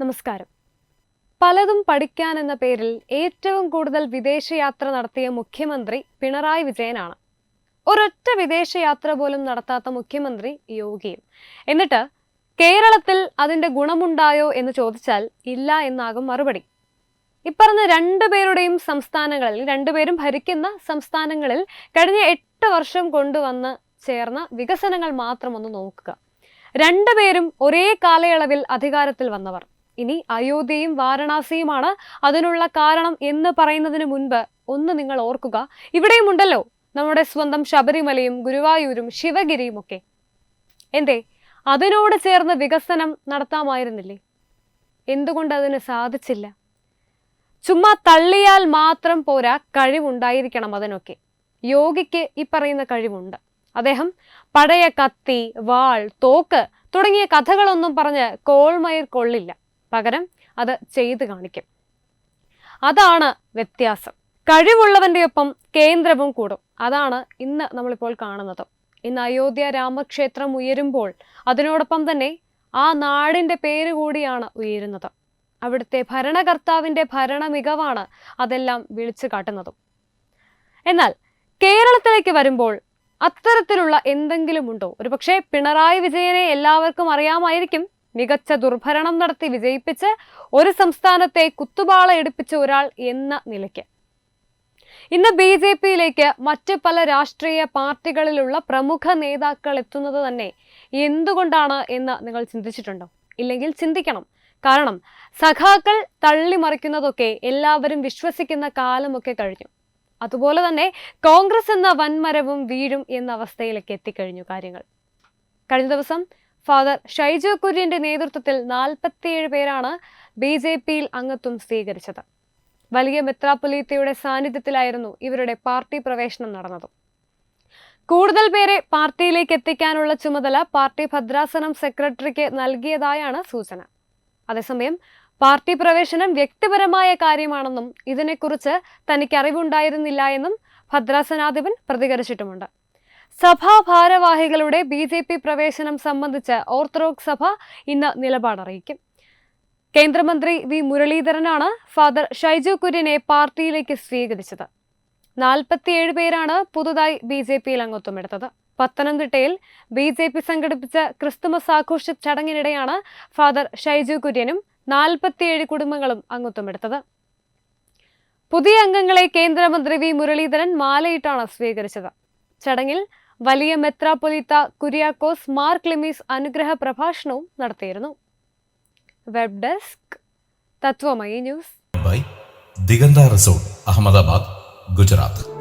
നമസ്കാരം. പലതും പഠിക്കാൻ എന്ന പേരിൽ ഏറ്റവും കൂടുതൽ വിദേശയാത്ര നടത്തിയ മുഖ്യമന്ത്രി പിണറായി വിജയനാണ്. ഒരൊറ്റ വിദേശയാത്ര പോലും നടത്താത്ത മുഖ്യമന്ത്രി യോഗിയും. എന്നിട്ട് കേരളത്തിൽ അതിന്റെ ഗുണമുണ്ടായോ എന്ന് ചോദിച്ചാൽ ഇല്ല എന്നാകും മറുപടി. ഇപ്പറഞ്ഞ രണ്ടുപേരുടെയും സംസ്ഥാനങ്ങളിൽ രണ്ടുപേരും ഭരിക്കുന്ന സംസ്ഥാനങ്ങളിൽ കഴിഞ്ഞ എട്ട് വർഷം കൊണ്ടുവന്ന് ചേർന്ന വികസനങ്ങൾ മാത്രം ഒന്ന് നോക്കുക. രണ്ടുപേരും ഒരേ കാലയളവിൽ അധികാരത്തിൽ വന്നവർ. ഇനി അയോധ്യയും വാരണാസിയുമാണ് അതിനുള്ള കാരണം എന്ന് പറയുന്നതിന് മുൻപ് ഒന്ന് നിങ്ങൾ ഓർക്കുക. ഇവിടെയും ഉണ്ടല്ലോ നമ്മുടെ സ്വന്തം ശബരിമലയും ഗുരുവായൂരും ശിവഗിരിയും ഒക്കെ. എന്തേ? അതിനോട് ചേർന്ന് വികസനം നടത്താമായിരുന്നില്ലേ? എന്തുകൊണ്ട് അതിന് സാധിച്ചില്ല? ചുമ്മാ തള്ളിയാൽ മാത്രം പോരാ കഴിവുണ്ടായിരിക്കണം അതിനൊക്കെ. യോഗിക്ക് ഈ പറയുന്ന കഴിവുണ്ട്. അദ്ദേഹം പഴയ കത്തി വാൾ തോക്ക് തുടങ്ങിയ കഥകളൊന്നും പറഞ്ഞ് കോൾമയിർ കൊള്ളില്ല. പകരം അത് ചെയ്തു കാണിക്കും. അതാണ് വ്യത്യാസം. കഴിവുള്ളവന്റെ ഒപ്പം കേന്ദ്രവും കൂടും. അതാണ് ഇന്ന് നമ്മളിപ്പോൾ കാണുന്നത്. ഇന്ന് അയോധ്യ രാമക്ഷേത്രം ഉയരുമ്പോൾ അതിനോടൊപ്പം തന്നെ ആ നാടിന്റെ പേര് കൂടിയാണ് ഉയരുന്നത്. അവിടുത്തെ ഭരണകർത്താവിന്റെ ഭരണ മികവാണ് അതെല്ലാം വിളിച്ചു കാട്ടുന്നതും. എന്നാൽ കേരളത്തിലേക്ക് വരുമ്പോൾ അത്തരത്തിലുള്ള എന്തെങ്കിലും ഉണ്ടോ? ഒരുപക്ഷെ പിണറായി വിജയനെ എല്ലാവർക്കും അറിയാമായിരിക്കും മികച്ച ദുർഭരണം നടത്തി വിജയിപ്പിച്ച് ഒരു സംസ്ഥാനത്തെ കുത്തുപാള എടുപ്പിച്ച ഒരാൾ എന്ന നിലയ്ക്ക്. ഇന്ന് ബി ജെ പിയിലേക്ക് മറ്റ് പല രാഷ്ട്രീയ പാർട്ടികളിലുള്ള പ്രമുഖ നേതാക്കൾ എത്തുന്നത് തന്നെ എന്തുകൊണ്ടാണ് എന്ന് നിങ്ങൾ ചിന്തിച്ചിട്ടുണ്ടോ? ഇല്ലെങ്കിൽ ചിന്തിക്കണം. കാരണം സഖാക്കൾ തള്ളിമറിക്കുന്നതൊക്കെ എല്ലാവരും വിശ്വസിക്കുന്ന കാലമൊക്കെ കഴിഞ്ഞു. അതുപോലെ തന്നെ കോൺഗ്രസ് എന്ന വൻമരവും വീഴും എന്ന അവസ്ഥയിലേക്ക് എത്തിക്കഴിഞ്ഞു കാര്യങ്ങൾ. കഴിഞ്ഞ ദിവസം ഫാദർ ഷൈജു കുര്യന്റെ നേതൃത്വത്തിൽ നാൽപ്പത്തിയേഴ് പേരാണ് ബി ജെ പിയിൽ അംഗത്വം സ്വീകരിച്ചത്. വലിയ മെത്രാപ്പൊലീത്തയുടെ സാന്നിധ്യത്തിലായിരുന്നു ഇവരുടെ പാർട്ടി പ്രവേശനം നടന്നത്. കൂടുതൽ പേരെ പാർട്ടിയിലേക്ക് എത്തിക്കാനുള്ള ചുമതല പാർട്ടി ഭദ്രാസനം സെക്രട്ടറിക്ക് നൽകിയതായാണ് സൂചന. അതേസമയം പാർട്ടി പ്രവേശനം വ്യക്തിപരമായ കാര്യമാണെന്നും ഇതിനെക്കുറിച്ച് തനിക്ക് അറിവുണ്ടായിരുന്നില്ല എന്നും ഭദ്രാസനാധിപൻ പ്രതികരിച്ചിട്ടുമുണ്ട്. സഭാ ഭാരവാഹികളുടെ ബി ജെ പി പ്രവേശനം സംബന്ധിച്ച് ഓർത്തഡോക്സ് സഭ ഇന്ന് നിലപാടറിയിക്കും കേന്ദ്രമന്ത്രി വി മുരളീധരനാണ് ഫാദർ ഷൈജു കുര്യനെ പാർട്ടിയിലേക്ക് സ്വീകരിച്ചത്. നാൽപ്പത്തിയേഴ് പേരാണ് പുതുതായി ബി ജെ പിയിൽ അംഗത്വമെടുത്തത്. പത്തനംതിട്ടയിൽ ബി ജെ പി സംഘടിപ്പിച്ച ക്രിസ്തുമസ് ആഘോഷ ചടങ്ങിനിടെയാണ് ഫാദർ ഷൈജു കുര്യനും നാൽപ്പത്തിയേഴ് കുടുംബങ്ങളും അംഗത്വമെടുത്തത്. പുതിയ അംഗങ്ങളെ കേന്ദ്രമന്ത്രി വി മുരളീധരൻ മാലയിട്ടാണ് സ്വീകരിച്ചത്. ചടങ്ങിൽ വലിയ മെത്രാപ്പൊലീത്ത കുര്യാക്കോസ് മാർ ക്ലിമീസ് അനുഗ്രഹ പ്രഭാഷണവും നടത്തിയിരുന്നു. Web desk Tatwamayi news. By Diganta resort Ahmedabad Gujarat.